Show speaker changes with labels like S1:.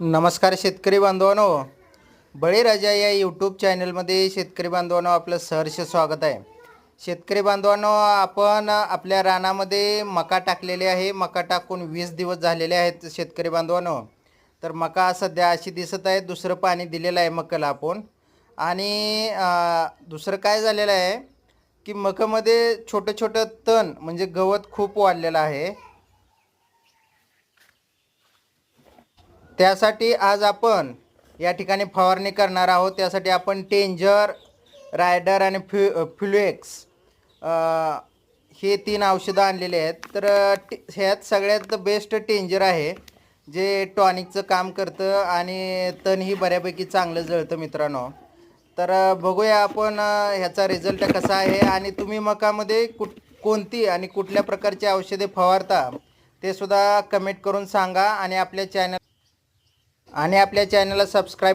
S1: नमस्कार शेतकरी बांधवांनो. बळीराजा या यूट्यूब चॅनलमध्ये शेतकरी बांधवांनो आपलं सहर्ष स्वागत आहे. शेतकरी बांधवांनो आपण आपल्या रानामध्ये मका टाकलेले आहे. मका टाकून वीस दिवस झालेले आहेत शेतकरी बांधवांनो. तर मका सध्या अशी दिसत आहे दुसरं पाणी दिलेलं आहे मकाला आपण. आणि दुसरं काय झालेलं आहे की मकामध्ये छोटं छोटं तण म्हणजे गवत खूप वाढलेलं आहे. त्यासाठी आज आपण या ठिकाणी फवारणी करणार आहोत. त्यासाठी आपण टेंजर रायडर आणि फ्यु फ्लुएक्स हे तीन औषधं आणलेले आहेत. तर ह्यात सगळ्यात बेस्ट टेंजर आहे जे टॉनिकचं काम करतं आणि तणही बऱ्यापैकी चांगलं जळतं मित्रांनो. तर बघूया आपण ह्याचा रिझल्ट कसा आहे आणि तुम्ही मकामध्ये कुठ कोणती आणि कुठल्या प्रकारची औषधे फवारता ते सुद्धा कमेंट करून सांगा आणि आपल्या चॅनल आणि आपल्या चॅनलला सबस्क्राईब